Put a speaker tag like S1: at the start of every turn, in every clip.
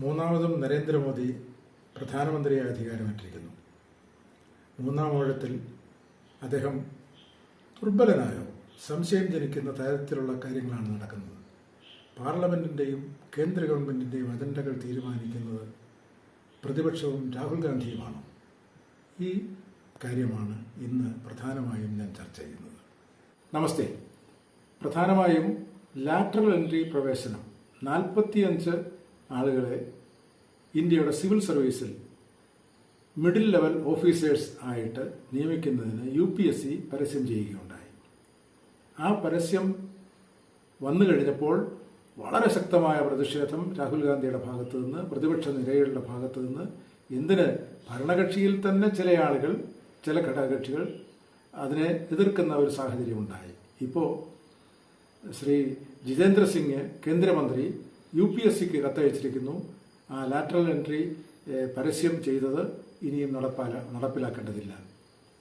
S1: മൂന്നാമതും നരേന്ദ്രമോദി പ്രധാനമന്ത്രിയായി അധികാരമേറ്റിരിക്കുന്നു. മൂന്നാം ഊഴത്തിൽ അദ്ദേഹം ദുർബലനായോ സംശയം ജനിക്കുന്ന തരത്തിലുള്ള കാര്യങ്ങളാണ് നടക്കുന്നത്. പാർലമെന്റിന്റെയും കേന്ദ്ര ഗവൺമെന്റിന്റെയും അജണ്ടകൾ തീരുമാനിക്കുന്നത് പ്രതിപക്ഷവും രാഹുൽ ഗാന്ധിയുമാണ്. ഈ കാര്യമാണ് ഇന്ന് പ്രധാനമായും ഞാൻ ചർച്ച ചെയ്യുന്നത്. നമസ്തേ. പ്രധാനമായും ലാറ്ററൽ എൻട്രി പ്രവേശനം നാൽപ്പത്തിയഞ്ച് ആളുകളെ ഇന്ത്യയുടെ സിവിൽ സർവീസിൽ മിഡിൽ ലെവൽ ഓഫീസേഴ്സ് ആയിട്ട് നിയമിക്കുന്നതിന് യു പി എസ് സി പരസ്യം ചെയ്യുകയുണ്ടായി. ആ പരസ്യം വന്നു കഴിഞ്ഞപ്പോൾ വളരെ ശക്തമായ പ്രതിഷേധം രാഹുൽ ഗാന്ധിയുടെ ഭാഗത്തു നിന്ന് പ്രതിപക്ഷ നിരകളുടെ ഭാഗത്തു നിന്ന്. എന്തിന്? ഭരണകക്ഷിയിൽ തന്നെ ചില ആളുകൾ ചില ഘടകകക്ഷികൾ അതിനെ എതിർക്കുന്ന ഒരു സാഹചര്യമുണ്ടായി. ഇപ്പോൾ ശ്രീ ജിതേന്ദ്ര സിംഗ് കേന്ദ്രമന്ത്രി യു പി എസ് സിക്ക് കത്തയച്ചിരിക്കുന്നു. ആ ലാറ്ററൽ എൻട്രി പരസ്യം ചെയ്തത് ഇനിയും നടപ്പാല നടപ്പിലാക്കേണ്ടതില്ല.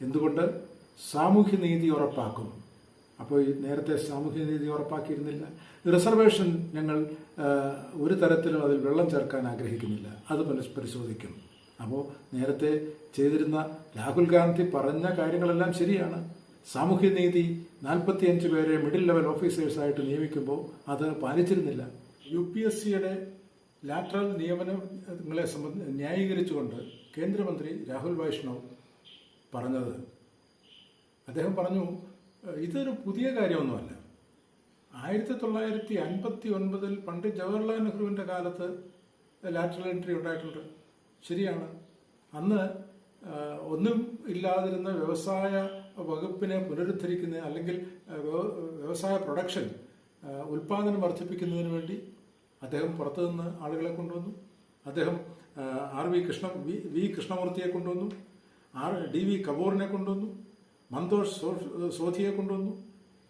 S1: എന്തുകൊണ്ട്? സാമൂഹ്യനീതി ഉറപ്പാക്കും. അപ്പോൾ നേരത്തെ സാമൂഹ്യനീതി ഉറപ്പാക്കിയിരുന്നില്ല. റിസർവേഷൻ ഞങ്ങൾ ഒരു തരത്തിലും അതിൽ വെള്ളം ചേർക്കാൻ ആഗ്രഹിക്കുന്നില്ല. അത് പരിശോധിക്കും. അപ്പോൾ നേരത്തെ ചെയ്തിരുന്ന രാഹുൽ ഗാന്ധി പറഞ്ഞ കാര്യങ്ങളെല്ലാം ശരിയാണ്. സാമൂഹ്യനീതി നാൽപ്പത്തിയഞ്ച് പേരെ മിഡിൽ ലെവൽ ഓഫീസേഴ്സായിട്ട് നിയമിക്കുമ്പോൾ അത് പാലിച്ചിരുന്നില്ല. യു പി എസ് സിയുടെ ലാറ്ററൽ നിയമനങ്ങളെ സംബന്ധ ന്യായീകരിച്ചുകൊണ്ട് കേന്ദ്രമന്ത്രി രാഹുൽ വൈഷ്ണവ് പറഞ്ഞത്. അദ്ദേഹം പറഞ്ഞു ഇതൊരു പുതിയ കാര്യമൊന്നുമല്ല. ആയിരത്തി തൊള്ളായിരത്തി അൻപത്തി ഒൻപതിൽ പണ്ഡിറ്റ് ജവഹർലാൽ നെഹ്റുവിന്റെ കാലത്ത് ലാറ്ററൽ എൻട്രി ഉണ്ടായിട്ടുണ്ട് ശരിയാണ്. അന്ന് ഒന്നും ഇല്ലാതിരുന്ന വ്യവസായ വകുപ്പിനെ പുനരുദ്ധരിക്കുന്ന അല്ലെങ്കിൽ വ്യവസായ പ്രൊഡക്ഷൻ ഉൽപാദനം വർദ്ധിപ്പിക്കുന്നതിന് വേണ്ടി അദ്ദേഹം പുറത്തുനിന്ന് ആളുകളെ കൊണ്ടുവന്നു. അദ്ദേഹം R V Krishna V- V കൃഷ്ണമൂർത്തിയെ കൊണ്ടുവന്നു. ആർ ഡി വി കപൂറിനെ കൊണ്ടുവന്നു. മന്തോഷ് സോധിയെ കൊണ്ടുവന്നു.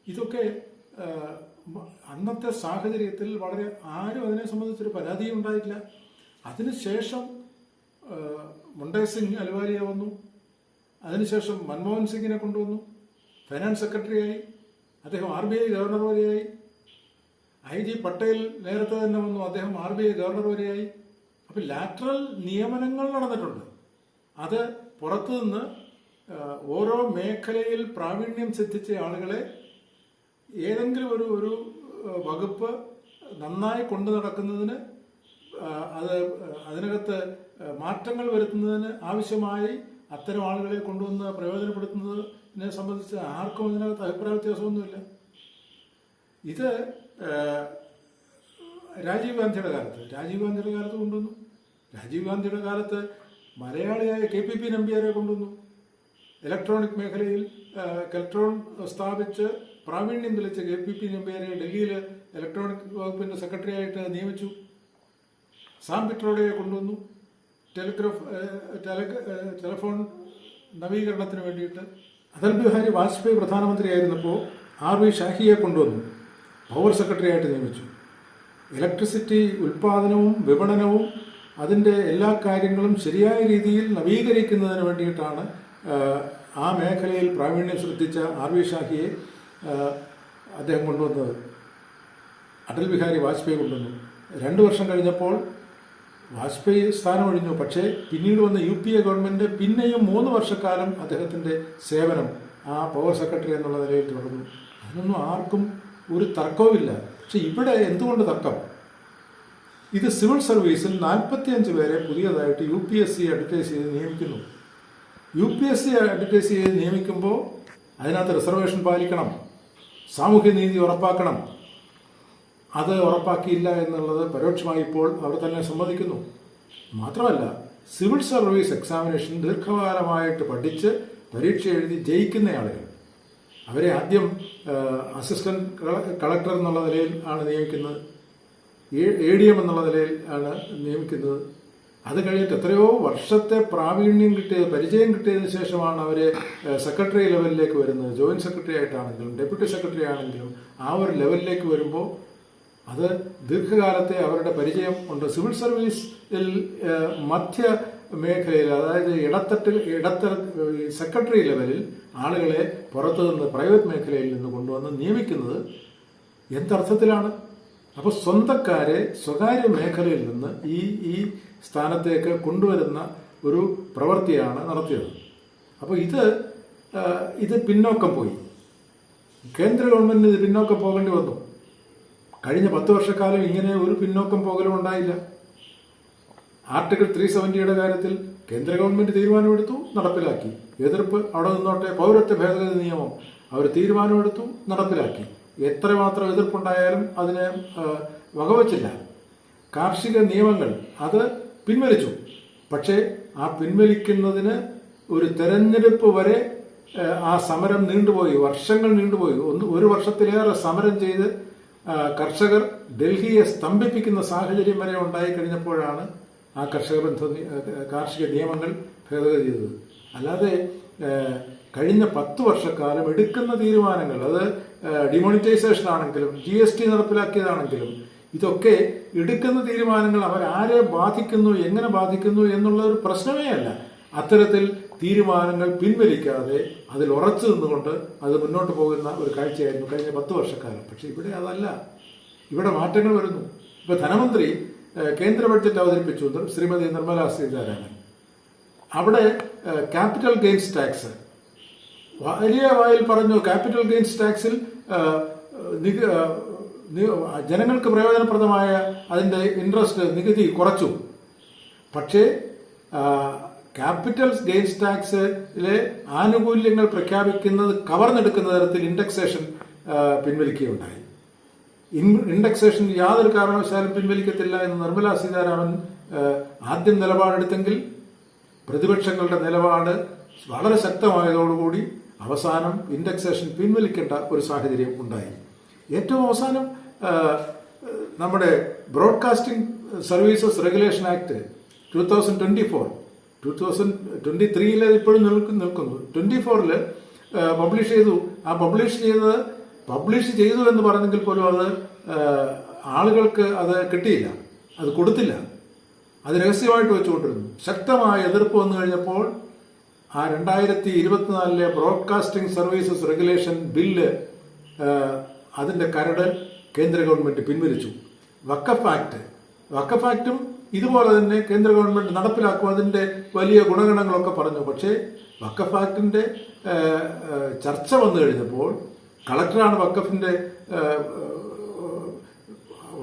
S1: ഇതൊക്കെ അന്നത്തെ സാഹചര്യത്തിൽ വളരെ ആരും അതിനെ സംബന്ധിച്ചൊരു പരാതിയും ഉണ്ടായില്ല അതിനുശേഷം മുണ്ടേ സിംഗ് അലുവാലിയെ വന്നു. അതിനുശേഷം മൻമോഹൻ സിംഗിനെ കൊണ്ടുവന്നു. ഫൈനാൻസ് സെക്രട്ടറിയായി. അദ്ദേഹം ആർ ബി ഐ ഗവർണർ വരെയായി ഐ ജി പട്ടേൽ നേരത്തെ തന്നെ വന്നു. അദ്ദേഹം ആർ ബി ഐ ഗവർണർ വരെയായി. അപ്പൊ ലാറ്ററൽ നിയമനങ്ങൾ നടന്നിട്ടുണ്ട്. അത് പുറത്തുനിന്ന് ഓരോ മേഖലയിൽ പ്രാവീണ്യം സിദ്ധിച്ച ആളുകളെ ഏതെങ്കിലും ഒരു ഒരു വകുപ്പ് നന്നായി കൊണ്ടു നടക്കുന്നതിന് അത് അതിനകത്ത് മാറ്റങ്ങൾ വരുത്തുന്നതിന് ആവശ്യമായി അത്തരം ആളുകളെ കൊണ്ടുവന്ന് പ്രയോജനപ്പെടുത്തുന്നതിനെ സംബന്ധിച്ച് ആർക്കും ഇതിനകത്ത് അഭിപ്രായ വ്യത്യാസമൊന്നുമില്ല. ഇത് രാജീവ് ഗാന്ധിയുടെ കാലത്ത്. രാജീവ് ഗാന്ധിയുടെ കാലത്ത് കൊണ്ടുവന്നു. രാജീവ് ഗാന്ധിയുടെ കാലത്ത് മലയാളിയായ കെ പി പി നമ്പ്യാരെ കൊണ്ടുവന്നു. ഇലക്ട്രോണിക് മേഖലയിൽ ഇലക്ട്രോൺ സ്ഥാപിച്ച് പ്രാവീണ്യം തെളിച്ച കെ പി പി നമ്പ്യാരെ ഡൽഹിയിൽ ഇലക്ട്രോണിക് വകുപ്പിന്റെ സെക്രട്ടറി ആയിട്ട് നിയമിച്ചു. സാം പിട്രോഡയെ കൊണ്ടുവന്നു. ടെലിഗ്രാഫ് ടെലിഫോൺ നവീകരണത്തിന് വേണ്ടിയിട്ട്. അടൽ ബിഹാരി വാജ്പേയി പ്രധാനമന്ത്രിയായിരുന്നപ്പോൾ ആർ വി ഷാഹിയെ കൊണ്ടുവന്നു. പവർ സെക്രട്ടറി ആയിട്ട് നിയമിച്ചു. ഇലക്ട്രിസിറ്റി ഉൽപാദനവും വിപണനവും അതിന്റെ എല്ലാ കാര്യങ്ങളും ശരിയായ രീതിയിൽ നവീകരിക്കുന്നതിന് വേണ്ടിയിട്ടാണ് ആ മേഖലയിൽ പ്രാവീണ്യം ശ്രദ്ധിച്ച ആർ വി ഷാഹിയെ അദ്ദേഹം കൊണ്ടുവന്നത്. അടൽ ബിഹാരി വാജ്പേയി കൊണ്ടുവന്നു. രണ്ട് വർഷം കഴിഞ്ഞപ്പോൾ വാജ്പേയി സ്ഥാനമൊഴിഞ്ഞു പക്ഷേ പിന്നീട് വന്ന യു പി എ ഗവൺമെന്റ് പിന്നെയും മൂന്ന് വർഷക്കാലം അദ്ദേഹത്തിന്റെ സേവനം ആ പവർ സെക്രട്ടറി എന്നുള്ള നിലയിൽ തുടർന്നു. അതിനൊന്നും ആർക്കും ഒരു തർക്കവുമില്ല. പക്ഷെ ഇവിടെ എന്തുകൊണ്ട് തർക്കം? ഇത് സിവിൽ സർവീസിൽ നാൽപ്പത്തിയഞ്ച് പേരെ പുതിയതായിട്ട് U P S C advertise ചെയ്ത് നിയമിക്കുന്നു. U P S C advertise ചെയ്ത് നിയമിക്കുമ്പോൾ അതിനകത്ത് റിസർവേഷൻ പാലിക്കണം. സാമൂഹ്യനീതി ഉറപ്പാക്കണം. അത് ഉറപ്പാക്കിയില്ല എന്നുള്ളത് പരോക്ഷമായി ഇപ്പോൾ അവർ തന്നെ സമ്മതിക്കുന്നു. മാത്രമല്ല സിവിൽ സർവീസ് എക്സാമിനേഷൻ ദീർഘകാലമായിട്ട് പഠിച്ച് പരീക്ഷ എഴുതി ജയിക്കുന്ന ആളുകൾ. അവരെ ആദ്യം അസിസ്റ്റന്റ് കളക്ടർ എന്നുള്ള നിലയിൽ ആണ് നിയമിക്കുന്നത്. എ ഡി എം എന്നുള്ള നിലയിൽ ആണ് നിയമിക്കുന്നത്. അത് കഴിഞ്ഞിട്ട് എത്രയോ വർഷത്തെ പ്രാവീണ്യം കിട്ടിയത് പരിചയം കിട്ടിയതിന് ശേഷമാണ് അവരെ സെക്രട്ടറി ലെവലിലേക്ക് വരുന്നത്. ജോയിന്റ് സെക്രട്ടറി ആയിട്ടാണെങ്കിലും ഡെപ്യൂട്ടി സെക്രട്ടറി ആണെങ്കിലും ആ ഒരു ലെവലിലേക്ക് വരുമ്പോൾ അത് ദീർഘകാലത്തെ അവരുടെ പരിചയം ഉണ്ട്. സിവിൽ സർവീസിൽ മധ്യ മേഖലയിൽ അതായത് ഇടത്തട്ടിൽ ഇടത്തര സെക്രട്ടറി ലെവലിൽ ആളുകളെ പുറത്തു നിന്ന് പ്രൈവറ്റ് മേഖലയിൽ നിന്ന് കൊണ്ടുവന്ന് നിയമിക്കുന്നത് എന്തർത്ഥത്തിലാണ്? അപ്പോൾ സ്വന്തക്കാരെ സ്വകാര്യ മേഖലയിൽ നിന്ന് ഈ ഈ സ്ഥാനത്തേക്ക് കൊണ്ടുവരുന്ന ഒരു പ്രവൃത്തിയാണ് നടത്തിയത്. അപ്പോൾ ഇത് ഇത് പിന്നോക്കം പോയി. കേന്ദ്ര ഗവൺമെന്റിന് ഇത് പിന്നോക്കം പോകേണ്ടി വന്നു. കഴിഞ്ഞ പത്ത് വർഷക്കാലം ഇങ്ങനെ ഒരു പിന്നോക്കം പോകലും ഉണ്ടായില്ല. ആർട്ടിക്കിൾ ത്രീ സെവന്റിയുടെ കാര്യത്തിൽ കേന്ദ്ര ഗവൺമെന്റ് തീരുമാനമെടുത്തു നടപ്പിലാക്കി. എതിർപ്പ് അവിടെ നിന്നോട്ടെ പൗരത്വ ഭേദഗതി നിയമം അവർ തീരുമാനമെടുത്തു നടപ്പിലാക്കി. എത്രമാത്രം എതിർപ്പുണ്ടായാലും അതിനെ വകവച്ചില്ല. കാർഷിക നിയമങ്ങൾ അത് പിൻവലിച്ചു. പക്ഷേ ആ പിൻവലിക്കുന്നതിന് ഒരു തെരഞ്ഞെടുപ്പ് വരെ ആ, സമരം നീണ്ടുപോയി വർഷങ്ങൾ നീണ്ടുപോയി. ഒന്ന് ഒരു വർഷത്തിലേറെ സമരം ചെയ്ത് കർഷകർ ഡൽഹിയെ സ്തംഭിപ്പിക്കുന്ന സാഹചര്യം വരെ ഉണ്ടായി കഴിഞ്ഞപ്പോഴാണ് ആ കർഷക ബന്ധ കാർഷിക നിയമങ്ങൾ ഭേദഗതി ചെയ്തത്. അല്ലാതെ കഴിഞ്ഞ പത്ത് വർഷക്കാലം എടുക്കുന്ന തീരുമാനങ്ങൾ അത് ഡിമോണിറ്റൈസേഷൻ ആണെങ്കിലും ജി എസ് ടി നടപ്പിലാക്കിയതാണെങ്കിലും ഇതൊക്കെ എടുക്കുന്ന തീരുമാനങ്ങൾ അവരാരെ ബാധിക്കുന്നു എങ്ങനെ ബാധിക്കുന്നു എന്നുള്ള ഒരു പ്രശ്നമേ അല്ല. അത്തരത്തിൽ തീരുമാനങ്ങൾ പിൻവലിക്കാതെ അതിൽ ഉറച്ചു നിന്നുകൊണ്ട് അത് മുന്നോട്ട് പോകുന്ന ഒരു കാഴ്ചയായിരുന്നു കഴിഞ്ഞ പത്ത് വർഷക്കാലം. പക്ഷെ ഇവിടെ അതല്ല. ഇവിടെ മാറ്റങ്ങൾ വരുന്നു. ഇപ്പൊ ധനമന്ത്രി കേന്ദ്ര ബഡ്ജറ്റ് അവതരിപ്പിച്ചു ശ്രീമതി നിർമ്മല സീതാരാമൻ. അവിടെ ക്യാപിറ്റൽ ഗെയിൻസ് ടാക്സ് വലിയ വായിൽ പറഞ്ഞു ക്യാപിറ്റൽ ഗെയിൻസ് ടാക്സിൽ ജനങ്ങൾക്ക് പ്രയോജനപ്രദമായ അതിന്റെ ഇൻട്രസ്റ്റ് നികുതി കുറച്ചു. പക്ഷേ ക്യാപിറ്റൽ ഗെയിൻസ് ടാക്സിലെ ആനുകൂല്യങ്ങൾ പ്രഖ്യാപിക്കുന്നത് കവർന്നെടുക്കുന്ന തരത്തിൽ ഇൻഡെക്സേഷൻ പിൻവലിക്കുകയുണ്ടായി. ഇൻഡെക്സേഷൻ യാതൊരു കാരണവശാലും പിൻവലിക്കത്തില്ല എന്ന് നിർമ്മലാ സീതാരാമൻ ആദ്യം നിലപാടെടുത്തെങ്കിൽ പ്രതിപക്ഷങ്ങളുടെ നിലപാട് വളരെ ശക്തമായതോടുകൂടി അവസാനം ഇൻഡക്സേഷൻ പിൻവലിക്കേണ്ട ഒരു സാഹചര്യം ഉണ്ടായി. ഏറ്റവും അവസാനം നമ്മുടെ broadcasting services regulation act two thousand twenty four two thousand twenty ത്രീയിൽ ഇപ്പോഴും നിൽക്കുന്നു. ട്വന്റി ഫോറിൽ പബ്ലിഷ് ചെയ്തു. ആ പബ്ലിഷ് ചെയ്തത് പബ്ലിഷ് ചെയ്തു എന്ന് പറഞ്ഞെങ്കിൽ പോലും അത് ആളുകൾക്ക് അത് കിട്ടിയില്ല. അത് കൊടുത്തില്ല. അത് രഹസ്യമായിട്ട് വെച്ചുകൊണ്ടിരുന്നു. ശക്തമായ എതിർപ്പ് വന്നു കഴിഞ്ഞപ്പോൾ ആ രണ്ടായിരത്തി ഇരുപത്തിനാലിലെ ബ്രോഡ്കാസ്റ്റിംഗ് സർവീസസ് റെഗുലേഷൻ ബില്ല് അതിന്റെ കരട് കേന്ദ്ര ഗവൺമെന്റ് പിൻവലിച്ചു. വക്കഫ് ആക്ട്. വക്കഫ് ആക്ടും ഇതുപോലെ തന്നെ കേന്ദ്ര ഗവൺമെന്റ് നടപ്പിലാക്കും. അതിന്റെ വലിയ ഗുണഗണങ്ങളൊക്കെ പറഞ്ഞു. പക്ഷേ വക്കഫ് ആക്ടിന്റെ ചർച്ച വന്നു കഴിഞ്ഞപ്പോൾ കളക്ടറാണ് വക്കഫിന്റെ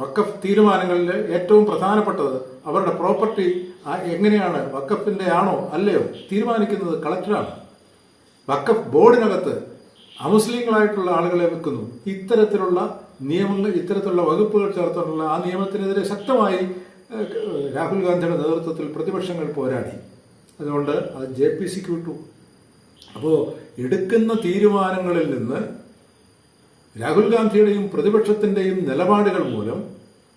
S1: വക്കഫ് തീരുമാനങ്ങളിൽ ഏറ്റവും പ്രധാനപ്പെട്ടത് അവരുടെ പ്രോപ്പർട്ടി എങ്ങനെയാണ് വക്കഫിന്റെ ആണോ അല്ലയോ തീരുമാനിക്കുന്നത് കളക്ടറാണ്. വക്കഫ് ബോർഡിനകത്ത് അമുസ്ലിങ്ങളായിട്ടുള്ള ആളുകളെ വെക്കുന്നു. ഇത്തരത്തിലുള്ള നിയമങ്ങൾ ഇത്തരത്തിലുള്ള വകുപ്പുകൾ ചേർത്തിട്ടുള്ള ആ നിയമത്തിനെതിരെ ശക്തമായി രാഹുൽ ഗാന്ധിയുടെ നേതൃത്വത്തിൽ പ്രതിപക്ഷങ്ങൾ പോരാടി. അതുകൊണ്ട് അത് ജെ പി സിക്ക് വിട്ടു. അപ്പോൾ എടുക്കുന്ന തീരുമാനങ്ങളിൽ നിന്ന് രാഹുൽ ഗാന്ധിയുടെയും പ്രതിപക്ഷത്തിന്റെയും നിലപാടുകൾ മൂലം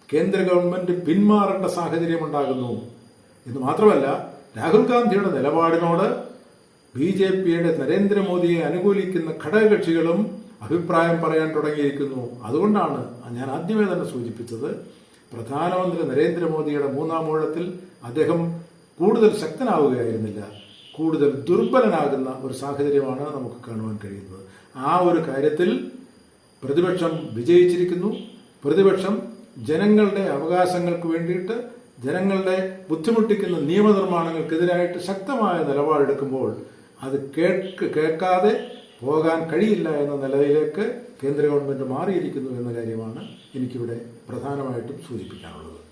S1: കേന്ദ്ര ഗവൺമെന്റ് പിന്മാറേണ്ട സാഹചര്യം ഉണ്ടാകുന്നു എന്ന് മാത്രമല്ല രാഹുൽ ഗാന്ധിയുടെ നിലപാടിനോട് ബി ജെ പിയുടെ നരേന്ദ്രമോദിയെ അനുകൂലിക്കുന്ന ഘടകകക്ഷികളും അഭിപ്രായം പറയാൻ തുടങ്ങിയിരിക്കുന്നു. അതുകൊണ്ടാണ് ഞാൻ ആദ്യമേ തന്നെ സൂചിപ്പിച്ചത് പ്രധാനമന്ത്രി നരേന്ദ്രമോദിയുടെ മൂന്നാം ഊഴത്തിൽ അദ്ദേഹം കൂടുതൽ ശക്തനാവുകയായിരുന്നില്ല. കൂടുതൽ ദുർബലനാകുന്ന ഒരു സാഹചര്യമാണ് നമുക്ക് കാണുവാൻ കഴിയുന്നത്. ആ ഒരു കാര്യത്തിൽ പ്രതിപക്ഷം വിജയിച്ചിരിക്കുന്നു. പ്രതിപക്ഷം ജനങ്ങളുടെ അവകാശങ്ങൾക്ക് വേണ്ടിയിട്ട് ജനങ്ങളുടെ ബുദ്ധിമുട്ടിക്കുന്ന നിയമനിർമ്മാണങ്ങൾക്കെതിരായിട്ട് ശക്തമായ നിലപാടെടുക്കുമ്പോൾ അത് കേൾക്ക് കേൾക്കാതെ പോകാൻ കഴിയില്ല എന്ന നിലയിലേക്ക് കേന്ദ്ര ഗവൺമെന്റ് മാറിയിരിക്കുന്നു എന്ന കാര്യമാണ് എനിക്കിവിടെ പ്രധാനമായിട്ടും സൂചിപ്പിക്കാനുള്ളത്.